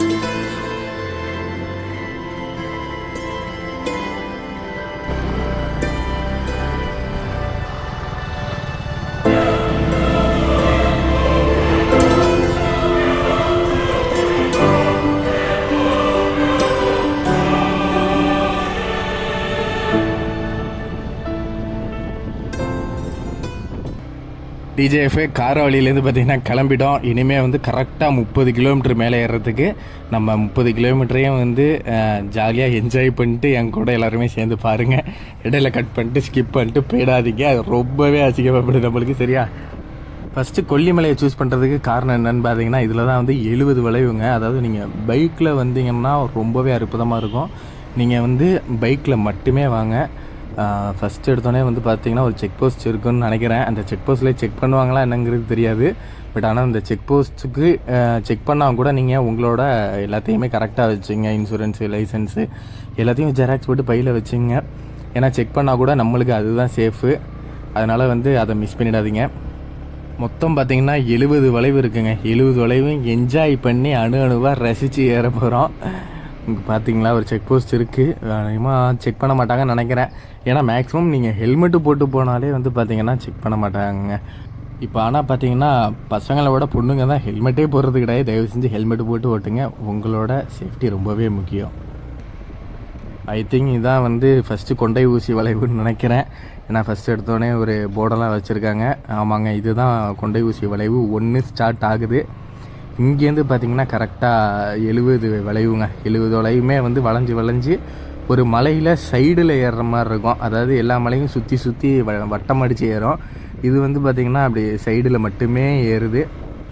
Thank you. டிஜேஎஃப்ஏ காரவழியிலேருந்து பார்த்தீங்கன்னா கிளம்பிட்டோம். இனிமேல் வந்து கரெக்டாக முப்பது கிலோமீட்டர் மேலே ஏறுறதுக்கு நம்ம முப்பது கிலோமீட்டரையும் வந்து ஜாலியாக என்ஜாய் பண்ணிட்டு என் கூட எல்லாருமே சேர்ந்து பாருங்கள் இடையில கட் பண்ணிட்டு ஸ்கிப் பண்ணிட்டு போயிடாதீங்க. அது ரொம்பவே அசிங்கப்படுது நம்மளுக்கு சரியா? ஃபஸ்ட்டு கொல்லிமலையை சூஸ் பண்ணுறதுக்கு காரணம் என்னன்னு பார்த்தீங்கன்னா இதில் தான் வந்து எழுபது வளைவுங்க. அதாவது நீங்கள் பைக்கில் வந்தீங்கன்னா ரொம்பவே அற்புதமாக இருக்கும். நீங்கள் வந்து பைக்கில் மட்டுமே வாங்க. ஃபஸ்ட்டு எடுத்தோடனே வந்து பார்த்தீங்கன்னா ஒரு செக் போஸ்ட் இருக்குன்னு நினைக்கிறேன். அந்த செக் போஸ்ட்லேயே செக் பண்ணுவாங்களா என்னங்கிறது தெரியாது. பட் ஆனால் அந்த செக் போஸ்ட்டுக்கு செக் பண்ணால் கூட நீங்கள் உங்களோட எல்லாத்தையுமே கரெக்டாக வச்சுங்க. இன்சூரன்ஸு லைசன்ஸு எல்லாத்தையும் ஜெராக்ஸ் போட்டு பையில் வச்சுங்க. ஏன்னா செக் பண்ணால் கூட நம்மளுக்கு அதுதான் சேஃபு அதனால் வந்து அதை மிஸ் பண்ணிடாதீங்க. மொத்தம் பார்த்தீங்கன்னா எழுபது வளைவு இருக்குங்க. எழுபது வளைவும் என்ஜாய் பண்ணி அணு அணுவாக ரசித்து ஏற போகிறோம் இங்கே பார்த்தீங்களா ஒரு செக் போஸ்ட் இருக்குது அதிகமாக செக் பண்ண மாட்டாங்கன்னு நினைக்கிறேன். ஏன்னா மேக்ஸிமம் நீங்கள் ஹெல்மெட்டு போட்டு போனாலே வந்து பார்த்தீங்கன்னா செக் பண்ண மாட்டாங்க இப்போ ஆனால் பார்த்தீங்கன்னா பசங்களை விட பொண்ணுங்க தான் ஹெல்மெட்டே போடுறது கிடையாது. தயவு செஞ்சு ஹெல்மெட் போட்டு ஓட்டுங்க. உங்களோட சேஃப்டி ரொம்பவே முக்கியம். ஐ திங்க் இதான் வந்து ஃபஸ்ட்டு கொண்டை ஊசி வளைவுன்னு நினைக்கிறேன். ஏன்னா ஃபஸ்ட்டு எடுத்தோடனே ஒரு போர்டெல்லாம் வச்சுருக்காங்க. ஆமாங்க இதுதான் கொண்டை ஊசி வளைவு. ஒன்று ஸ்டார்ட் ஆகுது. இங்கேருந்து பார்த்தீங்கன்னா கரெக்டாக எழுபது வளைவுங்க. எழுபது வளைவுமே வந்து வளைஞ்சு வளைஞ்சு ஒரு மலையில் சைடில் ஏறுற மாதிரி இருக்கும். அதாவது எல்லா மலையும் சுற்றி சுற்றி வ வட்டம் அடித்து ஏறும். இது வந்து பார்த்திங்கன்னா அப்படி சைடில் மட்டுமே ஏறுது.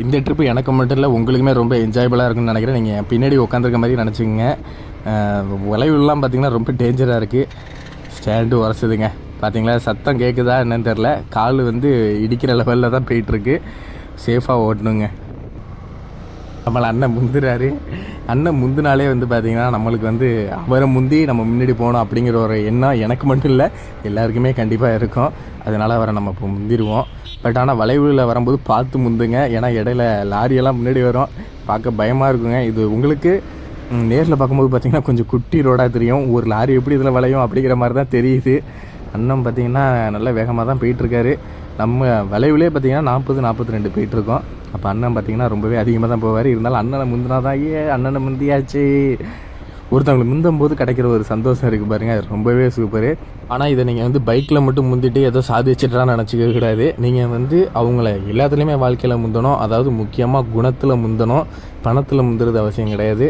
இந்த ட்ரிப்பு எனக்கு மட்டும் இல்லை உங்களுக்குமே ரொம்ப என்ஜாயபிளாக இருக்கும்னு நினைக்கிறேன். நீங்கள் பின்னாடி உட்காந்துருக்க மாதிரி நினச்சிங்க வளைவுலாம் பார்த்திங்கன்னா ரொம்ப டேஞ்சராக இருக்குது ஸ்டாண்டு உரசுதுங்க. பார்த்தீங்களா? சத்தம் கேட்குதா என்னன்னு தெரில கால் வந்து இடிக்கிற லெவலில் தான் போயிட்டுருக்கு சேஃபாக ஓட்டணுங்க. நம்மளை அண்ணன் முந்துறாரு. அண்ணன் முந்தினாலே வந்து பார்த்தீங்கன்னா நம்மளுக்கு வந்து அவரை முந்தி நம்ம முன்னாடி போகணும் அப்படிங்கிற ஒரு எண்ணம் எனக்கு மட்டும் இல்லை எல்லாருக்குமே கண்டிப்பாக இருக்கும். அதனால் அவரை நம்ம இப்போ முந்திடுவோம் பட் ஆனால் வளைவுல வரும்போது பார்த்து முந்துங்க. ஏன்னா இடையில லாரியெல்லாம் முன்னாடி வரும். பார்க்க பயமாக இருக்குங்க. இது உங்களுக்கு நேரில் பார்க்கும்போது பார்த்தீங்கன்னா கொஞ்சம் குட்டி ரோடாக தெரியும். ஒரு லாரி எப்படி இதில் வளையும் அப்படிங்கிற மாதிரி தான் தெரியுது. அண்ணன் பார்த்தீங்கன்னா நல்ல வேகமாக தான் போயிட்டுருக்காரு நம்ம விளைவுலேயே பார்த்தீங்கன்னா நாற்பது நாற்பத்தி ரெண்டு போயிட்டுருக்கோம். அப்போ அண்ணன் பார்த்தீங்கன்னா ரொம்பவே அதிகமாக தான் போவார். இருந்தாலும் அண்ணனை முந்தினா தான் ஏ அண்ணனை முந்தியாச்சு. ஒருத்தவங்களை முந்தும் போது கிடைக்கிற ஒரு சந்தோஷம் இருக்குது பாருங்கள் அது ரொம்பவே சூப்பரு ஆனால் இதை நீங்கள் வந்து பைக்கில் மட்டும் முந்திட்டு ஏதோ சாதிச்சிட்றான்னு நினச்சிக்க கூடாது. நீங்கள் வந்து அவங்கள எல்லாத்துலேயுமே வாழ்க்கையில் முந்தணும். அதாவது முக்கியமாக குணத்தில் முந்தணும். பணத்தில் முந்துறது அவசியம் கிடையாது.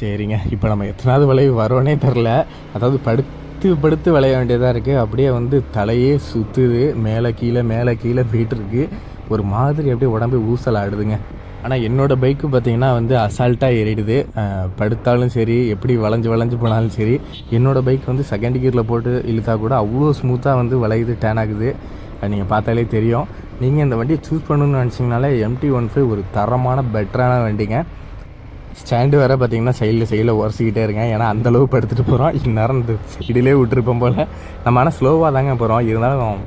சரிங்க. இப்போ நம்ம எத்தனாவது விளைவு வரோன்னே தெரில அதாவது படுத்து படுத்து விளைய வேண்டியதாக இருக்குது அப்படியே வந்து தலையே சுற்றுது மேலே கீழே மேலே கீழே போயிட்டுருக்கு ஒரு மாதிரி அப்படியே உடம்பு ஊசல் ஆடுதுங்க ஆனால் என்னோடய பைக்கு பார்த்தீங்கன்னா வந்து அசால்ட்டாக ஏறிடுது. படுத்தாலும் சரி எப்படி வளைஞ்சு வளைஞ்சு போனாலும் சரி என்னோடய பைக் வந்து செகண்ட் கியரில் போட்டு இழுத்தா கூட அவ்வளோ ஸ்மூத்தாக வந்து விளையுது டேன் ஆகுது. நீங்கள் பார்த்தாலே தெரியும். நீங்கள் இந்த வண்டியை சூஸ் பண்ணணும்னு நினச்சிங்கனாலே எம்டி ஒன் ஃபைவ் ஒரு தரமான பெட்டரான வண்டிங்க. ஸ்டாண்டு வேறு பார்த்தீங்கன்னா சைடில் சைடில் உரசிக்கிட்டே இருக்கேன். ஏன்னா அந்தளவுக்கு படுத்துட்டு போகிறோம் இந்நேரம் இந்த சைடிலே விட்டுருப்போம் போல். நம்ம ஆனால் ஸ்லோவாக தாங்க போகிறோம் இருந்தாலும்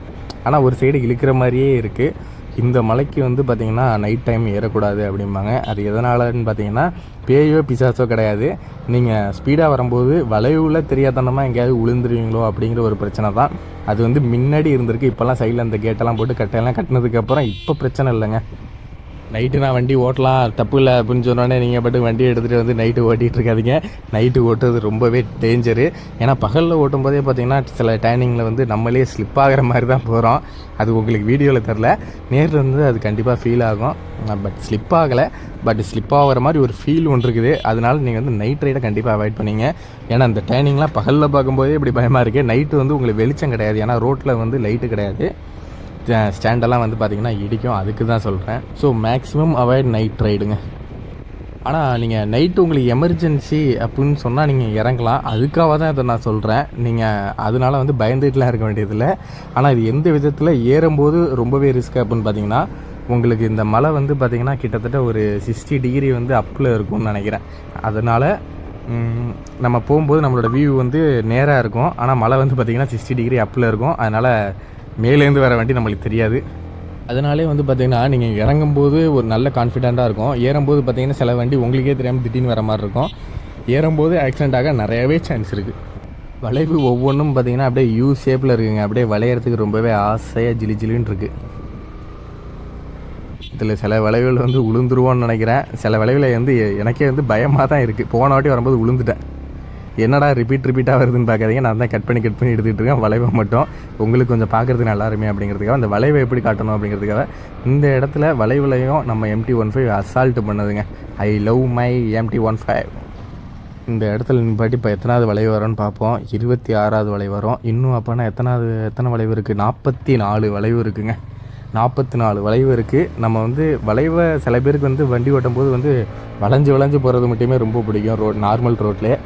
ஆனால் ஒரு சைடு இழுக்கிற மாதிரியே இருக்குது இந்த மலைக்கு வந்து பார்த்திங்கன்னா நைட் டைம் ஏறக்கூடாது அப்படிம்பாங்க. அது எதனாலன்னு பார்த்தீங்கன்னா பேயோ பிசாசோ கிடையாது. நீங்கள் ஸ்பீடாக வரும்போது வளைவில் தெரியாதனமாக எங்கேயாவது விழுந்துருவீங்களோ அப்படிங்கிற ஒரு பிரச்சனை தான். அது வந்து முன்னாடி இருந்திருக்கு. இப்போல்லாம் சைடில் அந்த கேட்டெல்லாம் போட்டு கட்டையெல்லாம் கட்டினதுக்கப்புறம் இப்போ பிரச்சனை இல்லைங்க. நைட்டு நான் வண்டி ஓட்டலாம். தப்பு இல்லை அப்படின்னு சொன்னோடனே நீங்கள் பாட்டு வண்டி எடுத்துகிட்டு வந்து நைட்டு ஓட்டிகிட்டு இருக்காதீங்க. நைட்டு ஓட்டுறது ரொம்பவே டேஞ்சரு ஏன்னா பகலில் ஓட்டும் போதே பார்த்தீங்கன்னா சில டைனிங்கில் வந்து நம்மளே ஸ்லிப் ஆகிற மாதிரி தான் போகிறோம் அது உங்களுக்கு வீடியோவில் தெரில நேரில் இருந்து அது கண்டிப்பாக ஃபீல் ஆகும். பட் ஸ்லிப் ஆகலை. பட் ஸ்லிப் ஆகிற மாதிரி ஒரு ஃபீல் ஒன்று இருக்குது. அதனால் நீங்கள் வந்து நைட் ரைடை கண்டிப்பாக அவாய்ட் பண்ணீங்க. ஏன்னா அந்த டைனிங்லாம் பகலில் பார்க்கும்போதே இப்படி பயமாக இருக்குது நைட்டு வந்து உங்களுக்கு வெளிச்சம் கிடையாது. ஏன்னா ரோட்டில் வந்து லைட்டு கிடையாது. ஸ்டாண்டெல்லாம் வந்து பார்த்திங்கன்னா இடிக்கும். அதுக்கு தான் சொல்கிறேன் ஸோ மேக்ஸிமம் அவாய்ட் நைட் ரைடுங்க ஆனால் நீங்கள் நைட்டு உங்களுக்கு எமர்ஜென்சி அப்படின்னு சொன்னால் நீங்கள் இறங்கலாம். அதுக்காக தான் இதை நான் சொல்கிறேன் நீங்கள் அதனால் வந்து பயந்துட்டுலாம் இருக்க வேண்டியதில்லை. ஆனால் இது எந்த விதத்தில் ஏறும்போது ரொம்பவே ரிஸ்க் அப்படின்னு பார்த்தீங்கன்னா உங்களுக்கு இந்த மலை வந்து பார்த்திங்கன்னா கிட்டத்தட்ட ஒரு சிக்ஸ்டி டிகிரி வந்து அப்பில் இருக்கும்னு நினைக்கிறேன். அதனால் நம்ம போகும்போது நம்மளோட வியூ வந்து நேராக இருக்கும். ஆனால் மலை வந்து பார்த்திங்கன்னா சிக்ஸ்டி டிகிரி அப்பில் இருக்கும். அதனால் மேலேருந்து வர வண்டி நம்மளுக்கு தெரியாது. அதனாலே வந்து பார்த்தீங்கன்னா நீங்கள் இறங்கும்போது ஒரு நல்ல கான்ஃபிடெண்ட்டாக இருக்கும். ஏறும்போது பார்த்தீங்கன்னா சில வண்டி உங்களுக்கே தெரியாமல் திடீர்னு வர மாதிரி இருக்கும். ஏறும்போது ஆக்சிடென்ட் ஆக நிறையவே சான்ஸ் இருக்குது வளைவு ஒவ்வொன்றும் பார்த்தீங்கன்னா அப்படியே யூ ஷேப்பில் இருக்குங்க. அப்படியே வளையறதுக்கு ரொம்பவே ஆசையாக ஜிலி ஜிலின்னு இருக்குது இதில் சில வளைவுகள் வந்து உளுந்துருவோன்னு நினைக்கிறேன். சில வளைவில் வந்து எனக்கே வந்து பயமாக தான் இருக்குது போன வாட்டி வரும்போது உளுந்துட்டேன். என்னடா ரிப்பீட் ரிப்பீட்டாக வருதுன்னு பார்க்காதீங்க. நான் தான் கட் பண்ணி கட் பண்ணி எடுத்துகிட்டு இருக்கேன். வளைவை மட்டும். உங்களுக்கு கொஞ்சம் பார்க்குறது நல்லா அப்படிங்கிறதுக்காக அந்த வளைவை எப்படி காட்டணும் அப்படிங்கிறதுக்காக இந்த இடத்துல வளைவுலையும் நம்ம எம்டி ஒன் ஃபைவ் அசால்ட்டு பண்ணுதுங்க. I love my MT one five இந்த இடத்துல நின்பாட்டி இப்போ எத்தனாவது வளைவு வரும்னு பார்ப்போம். இருபத்தி ஆறாவது வளைவு வரும். இன்னும் அப்போனா எத்தனாவது எத்தனை வளைவு இருக்குது நாற்பத்தி நாலு வளைவு இருக்குங்க. நாற்பத்தி நாலு வளைவு இருக்குது நம்ம வந்து வளைவை சில பேருக்கு வந்து வண்டி ஓட்டும் போது வந்து வளைஞ்சு வளைஞ்சு போகிறது மட்டுமே ரொம்ப பிடிக்கும். ரோட் நார்மல் ரோட்லேயே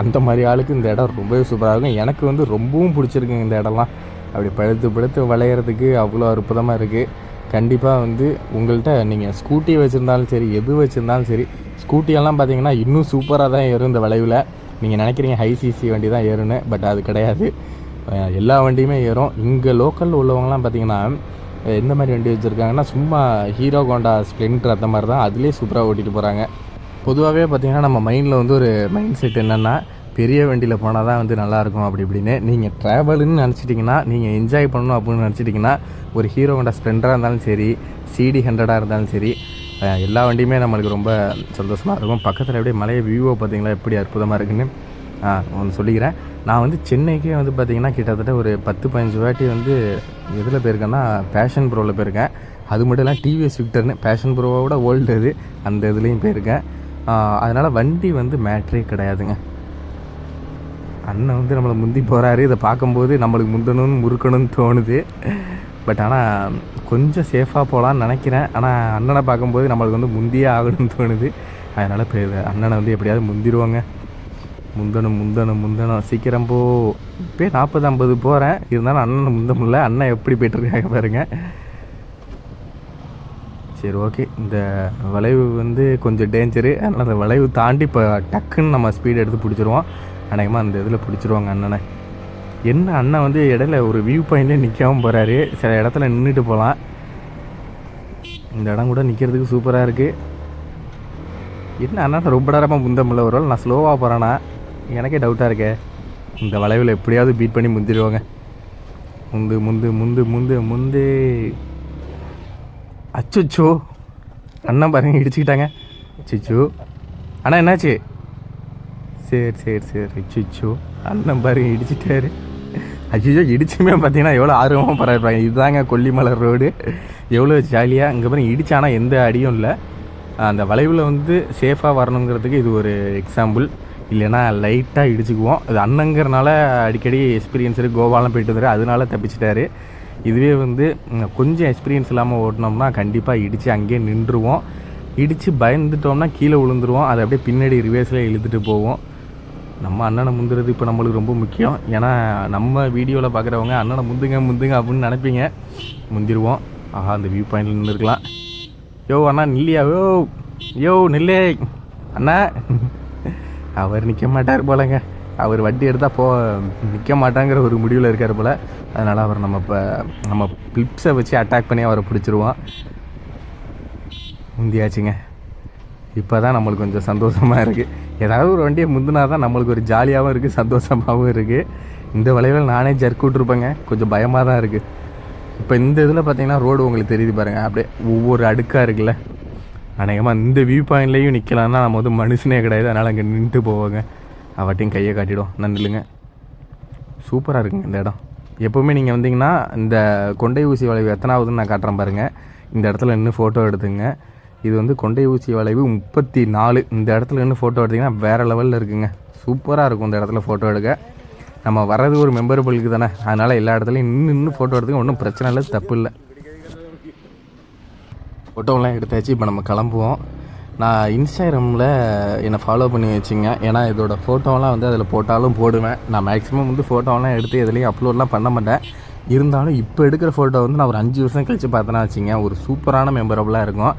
அந்த மாதிரி ஆளுக்கு இந்த இடம் ரொம்பவே சூப்பராக இருக்கும். எனக்கு வந்து ரொம்பவும் பிடிச்சிருக்குங்க இந்த இடம்லாம். அப்படி பழுத்து பழுத்து விளையிறதுக்கு அவ்வளோ அற்புதமாக இருக்குது கண்டிப்பாக வந்து உங்கள்கிட்ட நீங்கள் ஸ்கூட்டி வச்சுருந்தாலும் சரி எது வச்சுருந்தாலும் சரி ஸ்கூட்டியெல்லாம் பார்த்தீங்கன்னா இன்னும் சூப்பராக தான் ஏறும் இந்த வளைவில். நீங்கள் நினைக்கிறீங்க ஹை சிசி வண்டி தான் ஏறுன்னு பட் அது கிடையாது. எல்லா வண்டியுமே ஏறும். இங்கே லோக்கலில் உள்ளவங்கலாம் பார்த்தீங்கன்னா எந்த மாதிரி வண்டி வச்சுருக்காங்கன்னா சும்மா ஹீரோ கோண்டா ஸ்ப்ளெண்டர் அந்த மாதிரி தான். அதுலேயே சூப்பராக ஓட்டிகிட்டு போகிறாங்க பொதுவாகவே பார்த்திங்கன்னா நம்ம மைண்டில் வந்து ஒரு மைண்ட் செட் என்னென்னா பெரிய வண்டியில் போனால் தான் வந்து நல்லாயிருக்கும் அப்படி இப்படின்னு. நீங்கள் ட்ராவலுன்னு நினச்சிட்டிங்கன்னா நீங்கள் என்ஜாய் பண்ணணும் அப்படின்னு நினச்சிட்டிங்கன்னா ஒரு ஹீரோ ஹோண்டா ஸ்ப்ளெண்டராக இருந்தாலும் சரி சிடி ஹண்ட்ரடாக இருந்தாலும் சரி எல்லா வண்டியுமே நம்மளுக்கு ரொம்ப சந்தோஷமாக இருக்கும். பக்கத்தில் அப்படியே மலைய வியூவை பார்த்திங்களா எப்படி அற்புதமாக இருக்குன்னு? ஒன்று சொல்லிக்கிறேன். நான் வந்து சென்னைக்கே வந்து பார்த்திங்கன்னா கிட்டத்தட்ட ஒரு பத்து பதினஞ்சு வாட்டி வந்து எதில் போயிருக்கேன்னா பேஷன் ப்ரோவில் போயிருக்கேன். அது மட்டும் இல்லாமல் டிவிஎஸ் விக்டர்னு பேஷன் ப்ரோவோட ஓல்டு அது அந்த இதுலேயும் போயிருக்கேன். அதனால் வண்டி வந்து மேட்ரே கிடையாதுங்க. அண்ணன் வந்து நம்மளை முந்தி போகிறாரு இதை பார்க்கும்போது நம்மளுக்கு முந்தணும்னு முறுக்கணும்னு தோணுது. பட் ஆனால் கொஞ்சம் சேஃபாக போகலான்னு நினைக்கிறேன். ஆனால் அண்ணனை பார்க்கும்போது நம்மளுக்கு வந்து முந்தியே ஆகணும்னு தோணுது. அதனால் இப்போ அண்ணனை வந்து எப்படியாவது முந்திடுவோங்க முந்தணும் முந்தணும் முந்தணும். சீக்கிரம் போ. இப்போ நாற்பது ஐம்பது போகிறேன் இருந்தாலும் அண்ணனை முந்த முடியல. அண்ணன் எப்படி போய்ட்டுருக்காங்க பாருங்கள் சரி ஓகே இந்த வளைவு வந்து கொஞ்சம் டேஞ்சரு அதனால் அந்த வளைவு தாண்டி இப்போ டக்குன்னு நம்ம ஸ்பீடு எடுத்து பிடிச்சிருவோம். அநேகமாக அந்த இதில் பிடிச்சிருவாங்க அண்ணனை. என்ன அண்ணன் வந்து இடையில ஒரு வியூ பாயிண்ட்லேயே நிற்காமல் போகிறாரு சில இடத்துல நின்றுட்டு போகலாம் இந்த இடம் கூட நிற்கிறதுக்கு சூப்பராக இருக்குது என்ன அண்ணா ரொம்ப நேரமாக முந்தமில்ல ஒரு நான் ஸ்லோவாக போகிறேன்னா எனக்கே டவுட்டாக இருக்கே. இந்த வளைவில் எப்படியாவது பீட் பண்ணி முந்திடுவாங்க. முந்து முந்து முந்து முந்து முந்து. அச்சோ அண்ணன் பாருங்க இடிச்சுக்கிட்டாங்க. அச்சோ அண்ணா என்னாச்சு? சரி சரி சரி. அச்சோ அண்ணன் பாருங்க இடிச்சிட்டாரு. ஐயோ இடிச்சுமே பார்த்தீங்கன்னா எவ்வளோ ஆர்வமாக பரவாயிருப்பாங்க இதுதாங்க கொல்லிமலை ரோடு. எவ்வளோ ஜாலியாக இங்கே பாருங்க இடிச்சானா எந்த அடியும் இல்லை. அந்த வளைவில் வந்து சேஃபாக வரணுங்கிறதுக்கு இது ஒரு எக்ஸாம்பிள் இல்லைன்னா லைட்டாக இடிச்சுக்குவோம். அது அண்ணங்கிறனால அடிக்கடி எக்ஸ்பீரியன்ஸ் இருக்குது கோவாலாம் போயிட்டு வந்துரு. அதனால தப்பிச்சிட்டாரு. இதுவே வந்து கொஞ்சம் எக்ஸ்பீரியன்ஸ் இல்லாமல் ஓட்டினோம்னா கண்டிப்பாக இடித்து அங்கேயே நின்றுவோம். இடித்து பயந்துட்டோம்னா கீழே விழுந்துருவோம். அதை அப்படியே பின்னாடி ரிவேர்ஸில் இழுத்துட்டு போவோம். நம்ம அண்ணனை முந்துறது இப்போ நம்மளுக்கு ரொம்ப முக்கியம். ஏன்னா நம்ம வீடியோவில் பார்க்குறவங்க அண்ணனை முந்துங்க முந்துங்க அப்படின்னு நினைப்பீங்க. முந்திருவோம். ஆஹா அந்த வியூ பாயிண்டில் நின்றுருக்கலாம். யோ அண்ணா நில்லையா? யோ யோ நில்லே. அண்ணா. அவர் நிற்க மாட்டார் போலங்க. அவர் வண்டி எடுத்தால் போ நிற்க மாட்டாங்கிற ஒரு முடிவில் இருக்கார் போல். அதனால் அவர் நம்ம இப்போ நம்ம பிளிப்ஸை வச்சு அட்டாக் பண்ணி அவரை பிடிச்சிருவோம். முந்தியாச்சுங்க. இப்போ தான் நம்மளுக்கு கொஞ்சம் சந்தோஷமாக இருக்குது ஏதாவது ஒரு வண்டியை முந்தினா தான் நம்மளுக்கு ஒரு ஜாலியாகவும் இருக்குது சந்தோஷமாகவும் இருக்குது இந்த வளைவில் நானே ஜர்க் விட்ருப்பேங்க கொஞ்சம் பயமாக தான் இருக்குது இப்போ இந்த இதில் பார்த்தீங்கன்னா ரோடு உங்களுக்கு தெரியுது பாருங்கள் அப்படியே ஒவ்வொரு அடுக்காக இருக்குல்ல. அநேகமாக இந்த வியூ பாயிண்ட்லேயும் நிற்கலான்னா நம்ம வந்து மனுஷனே கிடையாது. அதனால் அங்கே நின்றுட்டு போவாங்க. அவட்டையும் கையை காட்டிடும். நன்றிலுங்க சூப்பராக இருக்குங்க இந்த இடம். எப்போவுமே நீங்கள் வந்தீங்கன்னா இந்த கொண்டை ஊசி வளைவு எத்தனாவதுன்னு நான் காட்டுறேன் பாருங்கள் இந்த இடத்துல நின்று ஃபோட்டோ எடுத்துங்க. இது வந்து கொண்டை ஊசி வளைவு முப்பத்தி நாலு இந்த இடத்துல நின்று ஃபோட்டோ எடுத்திங்கன்னா வேறு லெவலில் இருக்குங்க. சூப்பராக இருக்கும் இந்த இடத்துல ஃபோட்டோ எடுக்க. நம்ம வர்றது ஒரு மெம்பரபிளுக்கு தானே. அதனால் எல்லா இடத்துலையும் நின்று நின்று ஃபோட்டோ எடுத்துக்க ஒன்றும் பிரச்சனை இல்லை தப்பு இல்லை. ஃபோட்டோலாம் எடுத்தாச்சு. இப்போ நம்ம கிளம்புவோம். நான் இன்ஸ்டாகிராமில் என்னை ஃபாலோ பண்ணி வச்சுங்க. ஏன்னா இதோட ஃபோட்டோலாம் வந்து அதில் போட்டாலும் போடுவேன். நான் மேக்ஸிமம் வந்து ஃபோட்டோலாம் எடுத்து எதுலேயும் அப்லோட்லாம் பண்ண மாட்டேன். இருந்தாலும் இப்போ எடுக்கிற ஃபோட்டோ வந்து நான் ஒரு அஞ்சு வருஷம் கழித்து பார்த்தேன்னா வச்சுங்க ஒரு சூப்பரான மெமரபுளாக இருக்கும்.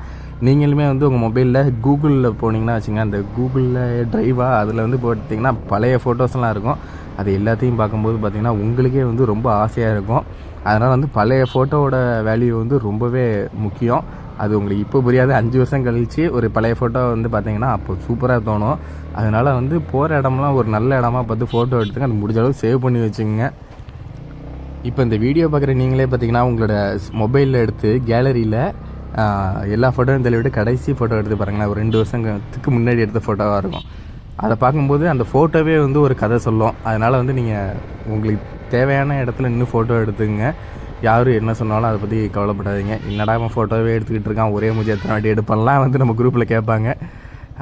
நீங்களுமே வந்து உங்கள் மொபைலில் கூகுளில் போனீங்கன்னா வச்சுங்க அந்த கூகுளில் ட்ரைவாக அதில் வந்து போட்டிங்கன்னா பழைய ஃபோட்டோஸ்லாம் இருக்கும். அது எல்லாத்தையும் பார்க்கும்போது பார்த்திங்கன்னா உங்களுக்கே வந்து ரொம்ப ஆசையாக இருக்கும். அதனால் வந்து பழைய ஃபோட்டோவோட வேல்யூ வந்து ரொம்பவே முக்கியம். அது உங்களுக்கு இப்போ புரியாது. அஞ்சு வருஷம் கழித்து ஒரு பழைய ஃபோட்டோ வந்து பார்த்தீங்கன்னா அப்போ சூப்பராக தோணும். அதனால் வந்து போகிற இடம்லாம் ஒரு நல்ல இடமா பார்த்து ஃபோட்டோ எடுத்துங்க. அது முடிஞ்ச அளவுக்கு சேவ் பண்ணி வச்சுங்க இப்போ இந்த வீடியோ பார்க்குற நீங்களே பார்த்தீங்கன்னா உங்களோட மொபைலில் எடுத்து கேலரியில் எல்லா ஃபோட்டோவும் தள்ளி விட்டு கடைசி ஃபோட்டோ எடுத்து பாருங்களேன். ஒரு ரெண்டு வருஷத்துக்கு முன்னாடி எடுத்த ஃபோட்டோவாக இருக்கும். அதை பார்க்கும்போது அந்த ஃபோட்டோவே வந்து ஒரு கதை சொல்லும். அதனால் வந்து நீங்கள் உங்களுக்கு தேவையான இடத்துல இன்னும் ஃபோட்டோ எடுத்துங்க யார் என்ன சொன்னாலும் அதை பற்றி கவலைப்படாதீங்க. என்னடா அவன் ஃபோட்டோவே எடுத்துக்கிட்டு இருக்கான்? ஒரே மூஞ்சி எத்தனை வாட்டி எடுப்பெல்லாம் வந்து நம்ம குரூப்பில் கேட்பாங்க.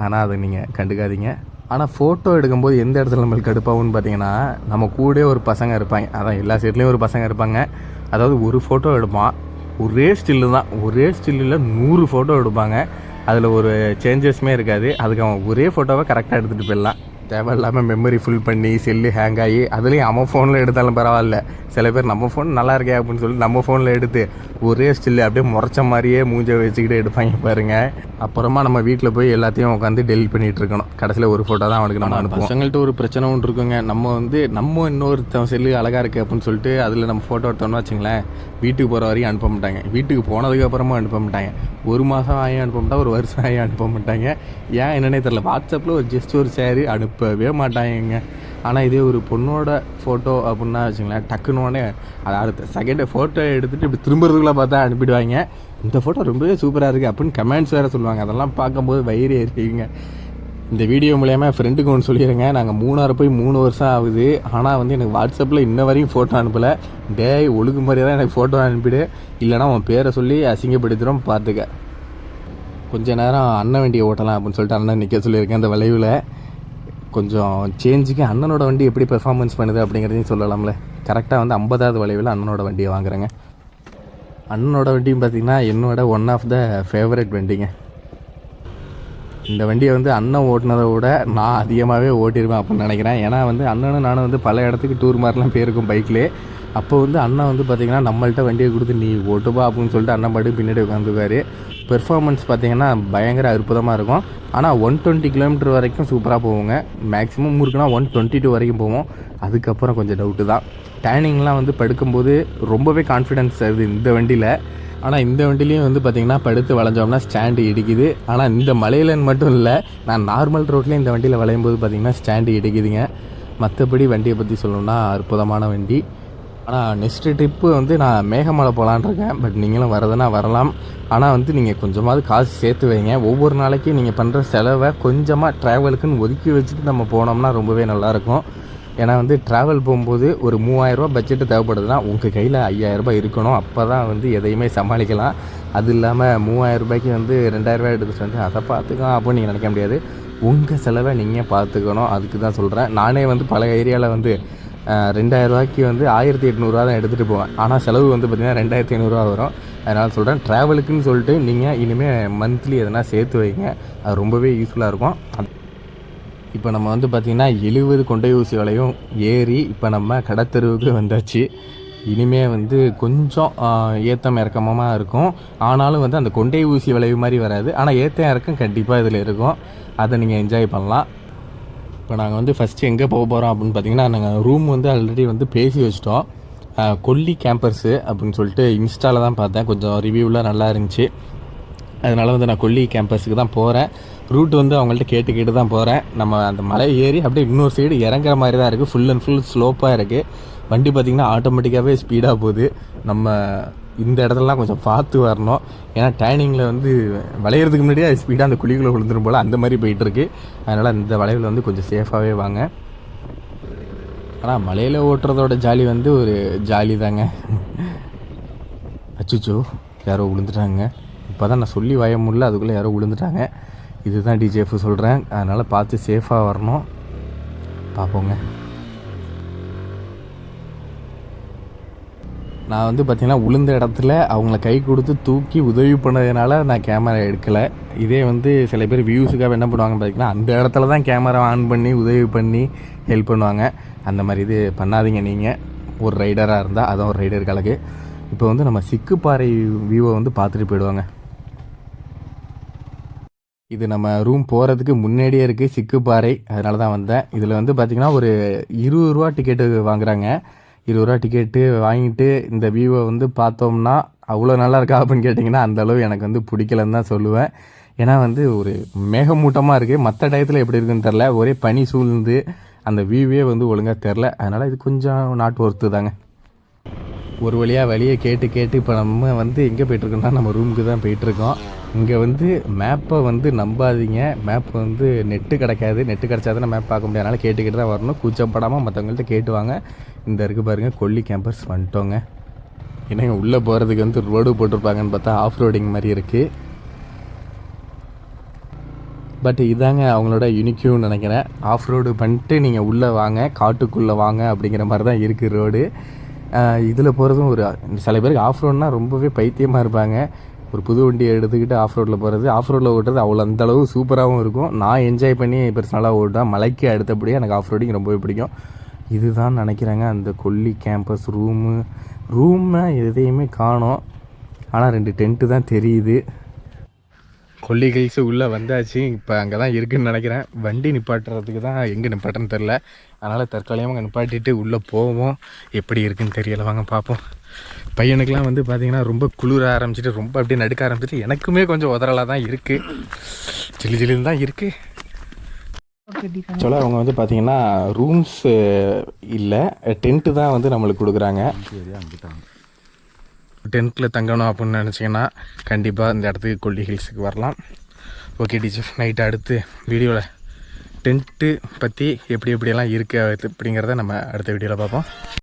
ஆனால் அதை நீங்கள் கண்டுக்காதீங்க. ஆனால் ஃபோட்டோ எடுக்கும்போது எந்த இடத்துல நம்மளுக்கு கடுப்பாகும்னு பார்த்தீங்கன்னா நம்ம கூட ஒரு பசங்க இருப்பாங்க. அதான் எல்லா சைட்லேயும் ஒரு பசங்க இருப்பாங்க. அதாவது ஒரு ஃபோட்டோ எடுப்பான். ஒரே ஸ்டில்லு தான். ஒரே ஸ்டில்லில் நூறு ஃபோட்டோ எடுப்பாங்க. அதில் ஒரு சேஞ்சஸுமே இருக்காது. அதுக்கு அவன் ஒரே ஃபோட்டோவை கரெக்டாக எடுத்துகிட்டு போயிடலாம். தேவையில்லாமல் மெமரி ஃபுல் பண்ணி செல்லு ஹேங் ஆகி அதுலேயும் அவன் ஃபோனில் எடுத்தாலும் பரவாயில்ல. சில பேர் நம்ம ஃபோன் நல்லா இருக்கே அப்படின்னு சொல்லி நம்ம ஃபோனில் எடுத்து ஒரே ஸ்டில்லு அப்படியே முறைச்ச மாதிரியே மூஞ்ச வச்சுக்கிட்டு எடுப்பாங்க பாருங்க. அப்புறமா நம்ம வீட்டில் போய் எல்லாத்தையும் உட்காந்து டெலிட் பண்ணிட்டு இருக்கணும். கடைசியில் ஒரு ஃபோட்டோ தான் அவனுக்கு நம்ம அனுப்புவோம். பசங்கள்ட்ட ஒரு பிரச்சனை ஒன்று இருக்குங்க. நம்ம வந்து நம்ம இன்னொருத்தன் செல்லு அழகாக இருக்குது அப்படின்னு சொல்லிட்டு அதில் நம்ம ஃபோட்டோ எடுத்தோம்னு வச்சுங்களேன் வீட்டுக்கு போகிற வரையும் அனுப்ப மாட்டாங்க. வீட்டுக்கு போனதுக்கு அப்புறமா அனுப்ப மாட்டாங்க. ஒரு மாதம் ஆகி அனுப்ப மாட்டாங்க ஒரு வருஷம் ஆகி அனுப்ப மாட்டாங்க. ஏன் என்னன்னே தெரியல. வாட்ஸ்அப்பில் ஒரு ஜஸ்ட் ஒரு சேரு இப்போவே மாட்டாங்க ஆனால் இதே ஒரு பொண்ணோட ஃபோட்டோ அப்படின்னா வச்சுங்களேன் டக்குன்னு உடனே அது அடுத்த செகண்ட் ஃபோட்டோ எடுத்துகிட்டு இப்படி திரும்புறதுக்குள்ளே பார்த்தா அனுப்பிடுவாங்க இந்த ஃபோட்டோ ரொம்பவே சூப்பராக இருக்குது அப்படின்னு கமெண்ட்ஸ் வேறு சொல்லுவாங்க. அதெல்லாம் பார்க்கும்போது வயிறு ஏறிங்க இந்த வீடியோ மூலயமா ஃப்ரெண்டுக்கு ஒன்று சொல்லிடுங்க நாங்கள் மூணாறு போய் மூணு வருஷம் ஆகுது. ஆனால் வந்து எனக்கு வாட்ஸ்அப்பில் இன்ன வரையும் ஃபோட்டோ அனுப்பலை. டேய் ஒழுங்கு மாதிரி தான் எனக்கு ஃபோட்டோ அனுப்பிடு. இல்லைனா உன் பேரை சொல்லி அசிங்கப்படுத்துகிறோம் பார்த்துக்க கொஞ்ச நேரம் அண்ணன் வண்டியை ஓட்டலாம் அப்படின்னு சொல்லிட்டு அண்ணன் நிற்க சொல்லியிருக்கேன் அந்த வளைவில். கொஞ்சம் சேஞ்சுக்கு அண்ணனோட வண்டி எப்படி பெர்ஃபார்மன்ஸ் பண்ணுது அப்படிங்கிறதையும் சொல்லலாம்ல. கரெக்டாக வந்து ஐம்பதாவது வளைவில் அண்ணனோட வண்டியை வாங்குறேங்க. அண்ணனோட வண்டியும் பார்த்திங்கன்னா என்னோட ஒன் ஆஃப் த ஃபேவரட் வண்டிங்க. இந்த வண்டியை வந்து அண்ணன் ஓட்டினதை விட நான் அதிகமாகவே ஓட்டிடுவேன் அப்படின்னு நினைக்கிறேன். ஏன்னா வந்து அண்ணனும் நானும் வந்து பல இடத்துக்கு டூர் மாதிரிலாம் போயிருக்கோம் பைக்லேயே அப்போ வந்து அண்ணன் வந்து பார்த்திங்கன்னா நம்மள்ட்ட வண்டியை கொடுத்து நீ ஓட்டுப்பா அப்படின்னு சொல்லிட்டு அண்ணன் பாட்டு பின்னாடி உட்காந்துருக்காரு பெர்ஃபார்மன்ஸ் பார்த்திங்கன்னா பயங்கர அற்புதமாக இருக்கும். ஆனால் ஒன் டுவெண்ட்டி கிலோமீட்டர் வரைக்கும் சூப்பராக போவோங்க. மேக்ஸிமம் இருக்குன்னா ஒன் டுவெண்ட்டி டூ வரைக்கும் போவோம். அதுக்கப்புறம் கொஞ்சம் டவுட்டு தான். டேனிங்லாம் வந்து படுக்கும்போது ரொம்பவே கான்ஃபிடென்ஸ் ஆகுது இந்த வண்டியில். ஆனால் இந்த வண்டிலையும் வந்து பார்த்திங்கன்னா படுத்து வளைஞ்சோம்னா ஸ்டாண்டு இடிக்குது. ஆனால் இந்த மலையிலன்னு மட்டும் இல்லை நான் நார்மல் ரோட்லேயும் இந்த வண்டியில் வளையும் போது பார்த்திங்கன்னா ஸ்டாண்டு இடிக்குதுங்க. மற்றபடி வண்டியை பற்றி சொல்லணும்னா அற்புதமான வண்டி. ஆனால் நெக்ஸ்ட்டு ட்ரிப்பு வந்து நான் மேகமலை போகலான் இருக்கேன். பட் நீங்களும் வரதுன்னா வரலாம். ஆனால் வந்து நீங்கள் கொஞ்சமாவது காசு சேர்த்து வைங்க. ஒவ்வொரு நாளைக்கும் நீங்கள் பண்ணுற செலவை கொஞ்சமாக ட்ராவலுக்குன்னு ஒதுக்கி வச்சுட்டு நம்ம போனோம்னா ரொம்பவே நல்லாயிருக்கும் ஏன்னா வந்து ட்ராவல் போகும்போது ஒரு மூவாயிரரூபா பட்ஜெட்டு தேவைப்படுதுன்னா உங்கள் கையில் ஐயாயிரரூபா இருக்கணும். அப்போ தான் வந்து எதையுமே சமாளிக்கலாம். அது இல்லாமல் மூவாயிரம் ரூபாய்க்கு வந்து ரெண்டாயிரரூபா எடுத்துகிட்டு வந்து அதை பார்த்துக்கலாம் அப்படின்னு நீங்கள் நினைக்க முடியாது. உங்கள் செலவை நீங்கள் பார்த்துக்கணும். அதுக்கு தான் சொல்கிறேன் நானே வந்து பல ஏரியாவில் வந்து ரெண்டாயிரரூபாய்க்கு வந்து ஆயிரத்தி எட்நூறுரூவா தான் எடுத்துகிட்டு போவேன். ஆனால் செலவு வந்து பார்த்திங்கன்னா ரெண்டாயிரத்தி ஐநூறுரூவா வரும். அதனால் சொல்கிறேன் ட்ராவலுக்குன்னு சொல்லிட்டு நீங்கள் இனிமேல் மந்த்லி எதனா சேர்த்து வைங்க. அது ரொம்பவே யூஸ்ஃபுல்லாக இருக்கும். இப்போ நம்ம வந்து பார்த்திங்கன்னா எழுபது கொண்டை ஊசி வலையும் ஏறி இப்போ நம்ம கடத்தெருவுக்கு வந்தாச்சு. இனிமே வந்து கொஞ்சம் ஏத்தம் இறக்கமாக இருக்கும். ஆனாலும் வந்து அந்த கொண்டை ஊசி விளைவு மாதிரி வராது. ஆனால் ஏத்தம் இறக்கம் கண்டிப்பாக இதில் இருக்கும். அதை நீங்கள் என்ஜாய் பண்ணலாம். இப்போ நாங்கள் வந்து ஃபஸ்ட்டு எங்கே போக போகிறோம் அப்படின்னு பார்த்தீங்கன்னா நாங்கள் ரூம் வந்து ஆல்ரெடி வந்து பேசி வச்சிட்டோம். கொல்லி கேம்பர்ஸு அப்படின்னு சொல்லிட்டு இன்ஸ்டாவில் தான் பார்த்தேன். கொஞ்சம் ரிவ்யூவில் நல்லா இருந்துச்சு. அதனால் வந்து நான் கொல்லி கேம்பஸுக்கு தான் போகிறேன் ரூட் வந்து அவங்கள்ட்ட கேட்டு கேட்டு தான் போகிறேன் நம்ம அந்த மலை ஏறி அப்படியே இன்னொரு சைடு இறங்குற மாதிரி தான் இருக்குது ஃபுல் அண்ட் ஃபுல் ஸ்லோப்பாக இருக்குது வண்டி பார்த்திங்கன்னா ஆட்டோமேட்டிக்காகவே ஸ்பீடாக போகுது. நம்ம இந்த இடத்துலலாம் கொஞ்சம் பார்த்து வரணும். ஏன்னா டைனிங்கில் வந்து வளையிறதுக்கு முன்னாடியே அது ஸ்பீடாக அந்த குழிக்குள்ளே விழுந்துரும் போல் அந்த மாதிரி போயிட்டுருக்கு அதனால் இந்த வளைவில் வந்து கொஞ்சம் சேஃபாகவே வாங்க. ஆனால் மலையில் ஓட்டுறதோட ஜாலி வந்து ஒரு ஜாலி தாங்க அச்சுச்சோ யாரோ விழுந்துட்டாங்க. இப்போ தான் நான் சொல்லி வய முடியல அதுக்குள்ளே யாரோ விழுந்துட்டாங்க. இதுதான் டிஜேஃப் சொல்கிறேன் அதனால் பார்த்து சேஃபாக வரணும். பார்ப்போங்க. நான் வந்து பார்த்திங்கன்னா உளுந்த இடத்துல அவங்கள கை கொடுத்து தூக்கி உதவி பண்ணதுனால நான் கேமரா எடுக்கலை. இதே வந்து சில பேர் வியூஸுக்காக என்ன பண்ணுவாங்க பார்த்தீங்கன்னா அந்த இடத்துல தான் கேமரா ஆன் பண்ணி உதவி பண்ணி ஹெல்ப் பண்ணுவாங்க. அந்த மாதிரி இது பண்ணாதீங்க நீங்கள் ஒரு ரைடராக இருந்தால் அதான் ஒரு ரைடர் கலக்கு இப்போ வந்து நம்ம சிக்குப்பாறை வியூவை வந்து பார்த்துட்டு போயிடுவாங்க. இது நம்ம ரூம் போகிறதுக்கு முன்னாடியே இருக்குது சிக்குப்பாறை அதனால தான் வந்தேன். இதில் வந்து பார்த்திங்கன்னா ஒரு இருபது ரூபா டிக்கெட்டு வாங்குறாங்க. இருபது ரூபா டிக்கெட்டு வாங்கிட்டு இந்த வியூவை வந்து பார்த்தோம்னா அவ்வளோ நல்லா இருக்கா அப்படின்னு கேட்டிங்கன்னா அந்த அளவு எனக்கு வந்து பிடிக்கலன்னு தான் சொல்லுவேன். ஏன்னா வந்து ஒரு மேகமூட்டமாக இருக்குது மற்ற டயத்தில் எப்படி இருக்குன்னு தெரில ஒரே பனி சூழ்ந்து அந்த வியூவே வந்து ஒழுங்காக தெரில அதனால் இது கொஞ்சம் நாட்டு ஒர்த்து தாங்க. ஒரு வழியாக வழியை கேட்டு கேட்டு இப்போ நம்ம வந்து எங்கே போயிட்டுருக்கோம்னா நம்ம ரூமுக்கு தான் போயிட்டுருக்கோம் இங்கே வந்து மேப்பை வந்து நம்பாதீங்க. மேப் வந்து நெட்டு கிடைக்காது. நெட்டு கிடைச்சா தான் மேப் பார்க்க முடியாது அதனால் கேட்டுக்கிட்டு தான் வரணும். கூச்சப்படாமல் மற்றவங்கள்ட்ட கேட்டு வாங்க இந்த இருக்குது பாருங்கள் கொல்லி கேம்பஸ் வந்துட்டோங்க. ஏன்னா உள்ளே போகிறதுக்கு வந்து ரோடு போட்டிருப்பாங்கன்னு பார்த்தா ஆஃப் ரோடிங் மாதிரி இருக்குது பட் இதாங்க அவங்களோட யூனிக்யூன்னு நினைக்கிறேன். ஆஃப் ரோடு பண்ணிட்டு நீங்கள் உள்ளே வாங்க. காட்டுக்குள்ளே வாங்க அப்படிங்கிற மாதிரி தான் இருக்குது ரோடு இதில் போகிறதும் ஒரு சில பேருக்கு ஆஃப் ரோடுனால் ரொம்பவே பைத்தியமாக இருப்பாங்க. ஒரு புது வண்டியை எடுத்துக்கிட்டு ஆஃப் ரோட்டில் போகிறது ஆஃப் ரோட்டில் ஓட்டுறது அவ்வளோ அந்தளவு சூப்பராகவும் இருக்கும். நான் என்ஜாய் பண்ணி பர்சனலாக ஓட்டுவேன் மலைக்கு அடுத்தபடியாக எனக்கு ஆஃப் ரோடிங் ரொம்பவே பிடிக்கும். இதுதான் நினைக்கிறாங்க அந்த கொல்லி கேம்பஸ் ரூமு ரூம்னால் எதையுமே காணோம். ஆனால் ரெண்டு டென்ட்டு தான் தெரியுது. கொல்லி ஹில்ஸ் உள்ளே வந்தாச்சு. இப்போ அங்கே தான் இருக்குன்னு நினைக்கிறேன். வண்டி நிப்பாட்டுறதுக்கு தான் எங்கே நிப்பாட்டுன்னு தெரில அதனால் தற்காலிகமாக அங்கே நிப்பாட்டிட்டு உள்ளே போவோம். எப்படி இருக்குன்னு தெரியல. வாங்க பார்ப்போம் பையனுக்கெலாம் வந்து பார்த்திங்கன்னா ரொம்ப குளிர ஆரம்பிச்சிட்டு ரொம்ப அப்படியே நடுக்க ஆரம்பிச்சிட்டு எனக்குமே கொஞ்சம் உதறலாக தான் இருக்குது சில்லி சில்லுன்னு தான் இருக்குது ஆக்சுவலாக அவங்க வந்து பார்த்தீங்கன்னா ரூம்ஸ் இல்லை டென்ட்டு தான் வந்து நம்மளுக்கு கொடுக்குறாங்க. டென்ட்டில் தங்கணும் அப்படின்னு நினச்சிங்கன்னா கண்டிப்பாக இந்த இடத்துக்கு கொல்லி ஹில்ஸுக்கு வரலாம். ஓகே டீச்சர் நைட்டு அடுத்து வீடியோவில் டென்ட்டு பற்றி எப்படி எப்படியெல்லாம் இருக்குது அப்படிங்கிறத நம்ம அடுத்த வீடியோவில் பார்ப்போம்.